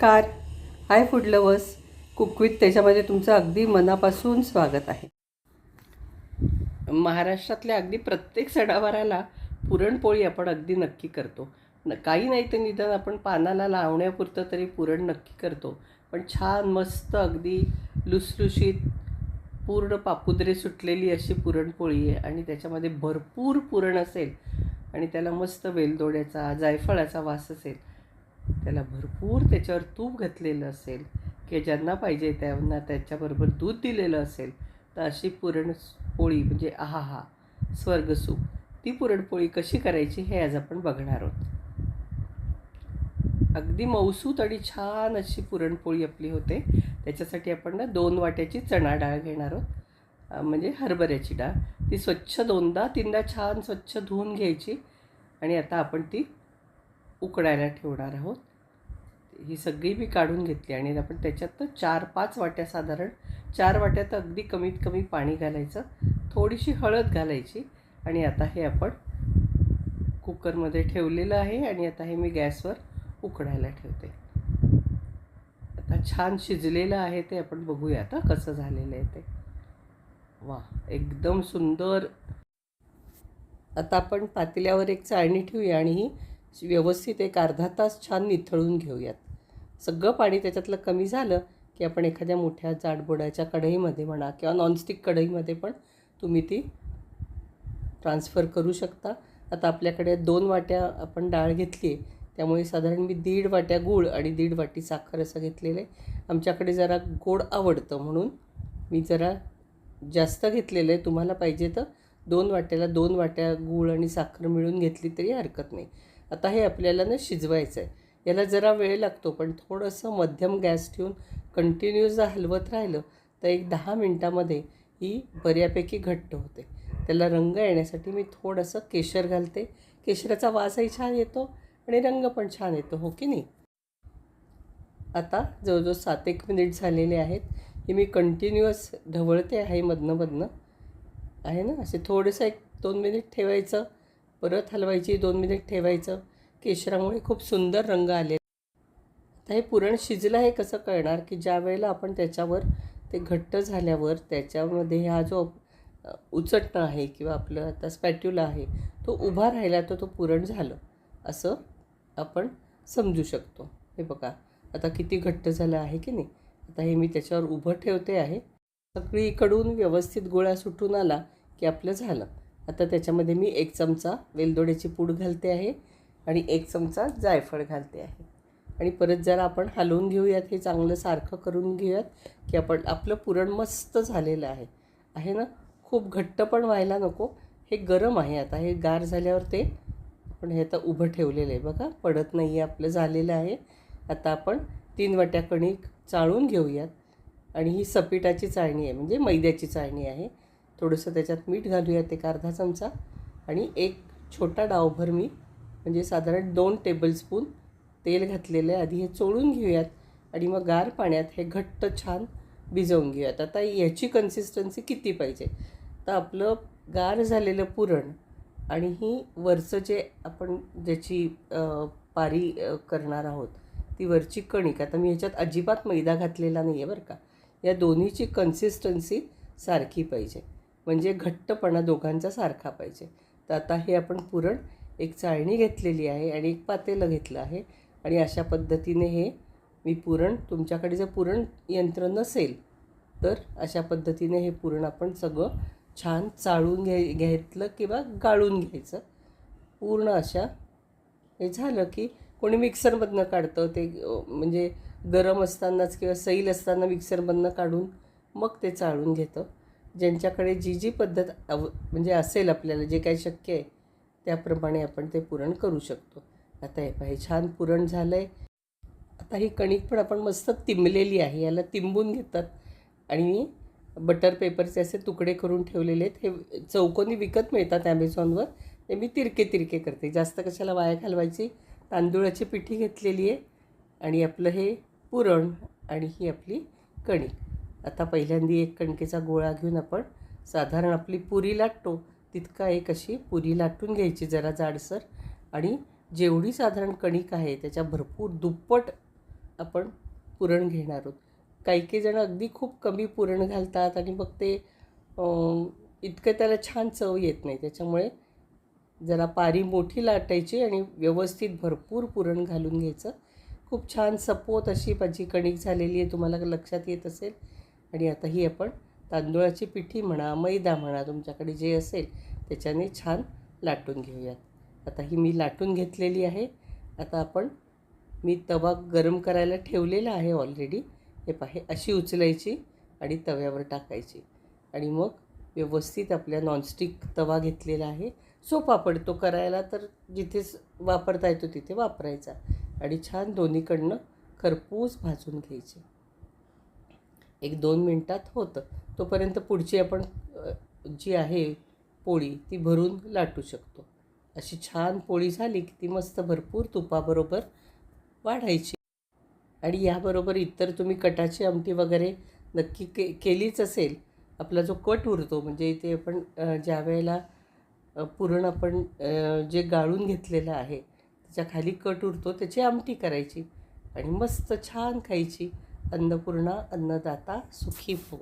Car hi food lovers. Cook with त्याच्यामध्ये तुमचं अगदी मनापासून स्वागत आहे. महाराष्ट्रातल्या अगदी प्रत्येक सणावाराला पुरणपोळी आपण अगदी नक्की करतो. न काही नाही तर निदान आपण पानाला लावण्यापुरतं तरी पुरण नक्की करतो. पण छान मस्त अगदी लुसलुशीत पूर्ण पापुद्रे सुटलेली अशी पुरणपोळी आहे आणि त्याच्यामध्ये भरपूर पुरण असेल आणि त्याला मस्त वेलदोड्याचा जायफळाचा वास असेल. त्याला भरपूर त्याच्यावर तूप घातलेलं असेल किंवा ज्यांना पाहिजे त्यांना त्याच्याबरोबर दूध दिलेलं असेल तर अशी पुरणपोळी म्हणजे आहा हा स्वर्गसूप ती पुरणपोळी कशी करायची हे आज आपण बघणार आहोत. अगदी मौसूत आणि छान अशी पुरणपोळी आपली होते. त्याच्यासाठी आपण ना दोन वाट्याची चणा डाळ घेणार आहोत. म्हणजे हरभऱ्याची डाळ. ती स्वच्छ दोनदा तीनदा छान स्वच्छ धुवून घ्यायची. आणि आता आपण ती उकडायला ठेवणार आहोत. ही सगळी मी काढून घेतली आणि आपण त्याच्यात चार पाच वाट्या साधारण चार वाट्यात अगदी कमीत कमी पाणी घालायचं थोडीशी हळद घालायची आणि आता हे आपण कुकरमध्ये ठेवलेलं आहे आणि आता हे मी गॅसवर उकडायला ठेवते. आता छान शिजलेलं आहे ते आपण बघूया आता कसं झालेलं आहे ते. वा एकदम सुंदर. आता आपण पातेल्यावर एक चाळणी ठेवूया आणि ही व्यवस्थित एक अर्धा तास छान निथळून घेऊयात. सगळं पाणी त्याच्यातलं कमी झालं की आपण एखाद्या मोठ्या जाडबोडाच्या कढईमध्ये म्हणा किंवा नॉनस्टिक कढईमध्ये पण तुम्ही ती ट्रान्सफर करू शकता. आता आपल्याकडे दोन वाट्या आपण डाळ घेतली आहे त्यामुळे साधारण मी दीड वाट्या गूळ आणि दीड वाटी साखर असं घेतलेलं आहे. आमच्याकडे जरा गोड आवडतं म्हणून मी जरा जास्त घेतलेलं आहे. तुम्हाला पाहिजे तर दोन वाट्याला दोन वाट्या गूळ आणि साखर मिळून घेतली तरी हरकत नाही. आता हे आपल्याला ना शिजवायचं आहे. याला जरा वेळ लागतो पण थोडंसं मध्यम गॅस ठेवून कंटिन्यूअस जर हलवत राहिलं तर एक दहा मिनटामध्ये ही बऱ्यापैकी घट्ट होते. त्याला रंग येण्यासाठी मी थोडंसं केशर घालते. केशराचा वासही छान येतो आणि रंग पण छान येतो हो की नाही? आता जवळजवळ सात एक मिनिट झालेले आहेत. हे मी कंटिन्युअस ढवळते आहे मधनंमधनं आहे ना? असे थोडंसं एक दोन मिनिट ठेवायचं. परत हलवायची दोन मिनिट ठेवायचं. केशरामुळे खूप सुंदर रंग आले आता हे पुरण शिजलं आहे कसं कळणार? की ज्या वेळेला आपण त्याच्यावर ते घट्ट झाल्यावर त्याच्यामध्ये हा जो उचटणं आहे किंवा आपलं आता स्पॅट्युला आहे तो उभा राहिला तर तो पुरण झालं. असं आपण समजू शकतो. हे बघा आता किती घट्ट झालं आहे की नाही? आता हे मी त्याच्यावर उभं ठेवते आहे. सगळीकडून व्यवस्थित गोळा सुटून आला की आपलं झालं. आता त्याच्यामध्ये मी एक चमचा वेलदोड्याची पूड घालते आहे. आणि एक चमचा जायफळ घालते आहे. आणि परत जरा आपण हलवून घेऊयात हे चांगलं सारखं करून घेऊयात की आपण आपलं पुरण मस्त झालेलं आहे. आहे ना? खूप घट्ट पण व्हायला नको. हे गरम आहे आता हे गार झाल्यावर ते आपण हे आता उभं ठेवलेलं आहे बघा. पडत नाही आहे आपलं झालेलं आहे. आता आपण तीन वाट्या कणिक चाळून घेऊयात. आणि ही सपिटाची चाळणी आहे म्हणजे मैद्याची चाळणी आहे. थोडंसं त्याच्यात मीठ घालूयात एक अर्धा चमचा. आणि एक छोटा डावभर मी म्हणजे साधारण दोन टेबलस्पून तेल घातलेलं आहे. आधी हे चोळून घेऊयात आणि मग गार पाण्यात हे घट्ट छान भिजवून घेऊयात. आता याची कन्सिस्टन्सी किती पाहिजे? तर आपलं गार झालेलं पुरण आणि ही वरचं जे आपण ज्याची पारी करणार आहोत ती वरची कणिक. आता मी ह्याच्यात अजिबात मैदा घातलेला नाही आहे बरं का. या दोन्हीची कन्सिस्टन्सी सारखी पाहिजे. म्हणजे घट्टपणा दोघांचा सारखा पाहिजे. तर आता हे आपण पुरण एक चाळणी घेतलेली आहे आणि एक पातेलं घेतलं आहे. आणि अशा पद्धतीने हे मी पुरण तुमच्याकडे जर पुरण यंत्र नसेल तर अशा पद्धतीने हे पुरण आपण सगळं छान चाळून घ्याय घेतलं किंवा गाळून घ्यायचं. पूर्ण अशा हे झालं की कोणी मिक्सरमधनं काढतं ते म्हणजे गरम असतानाच किंवा सैल असताना मिक्सरमधनं काढून मग ते चाळून घेतं. ज्यांच्याकडे जी जी पद्धत अव म्हणजे असेल आपल्याला जे काही शक्य आहे त्याप्रमाणे आपण ते पुरण करू शकतो. आता हे पाहिजे छान पुरण झालं आहे आता ही कणिक पण आपण मस्त तिंबलेली आहे याला तिंबून घेतात. आणि बटर पेपरचे असे तुकडे करून ठेवलेले आहेत. हे चौकोनी विकत मिळतात ॲमेझॉनवर ते मी तिरके तिरके करते. जास्त कशाला वाया घालवायची? तांदूळाची पिठी घेतलेली आहे. आणि आपलं हे पुरण आणि ही आपली कणिक. आता पहिल्यांदा एक कणकेचा गोळा घेऊन आपण साधारण आपली पुरी लाटतो तितका एक अशी पुरी लाटून घ्यायची जरा जाडसर. आणि जेवढी साधारण कणिक आहे त्याच्या भरपूर दुप्पट आपण पुरण घेणार आहोत. काही काही जण अगदी खूप कमी पुरण घालतात आणि मग ते इतकं त्याला छान चव येत नाही. त्याच्यामुळे जरा पारी मोठी लाटायची आणि व्यवस्थित भरपूर पुरण घालून घ्यायचं. खूप छान सपोत अशी माझी कणिक झालेली आहे. तुम्हाला लक्षात येत असेल. आणि आता ही आपण तांदूळाची पिठी म्हणा मैदा म्हणा तुमच्याकडे जे असेल त्याच्याने छान लाटून घेऊयात. आता ही मी लाटून घेतलेली आहे. आता आपण मी तवा गरम करायला ठेवलेला आहे ऑलरेडी हे पाहे अशी उचलायची आणि तव्यावर टाकायची. आणि मग व्यवस्थित आपल्या नॉनस्टिक तवा घेतलेला आहे. सोपा पडतो करायला तर जिथे वापरता येतो तिथे वापरायचा. आणि छान दोन्हीकडनं खरपूस भाजून घ्यायचे. एक दोन मिनटात होतं. तोपर्यंत पुढची आपण जी आहे पोळी ती भरून लाटू शकतो. अशी छान पोळी झाली की ती मस्त भरपूर तुपाबरोबर वाढायची. आणि याबरोबर इतर तुम्ही कटाची आमटी वगैरे नक्की के केलीच असेल आपला जो कट उरतो म्हणजे इथे आपण ज्या वेळेला पुरण आपण जे गाळून घेतलेलं आहे त्याच्याखाली कट उरतो त्याची आमटी करायची. आणि मस्त छान खायची. अन्नपूर्णा अन्नदाता सुखी भव.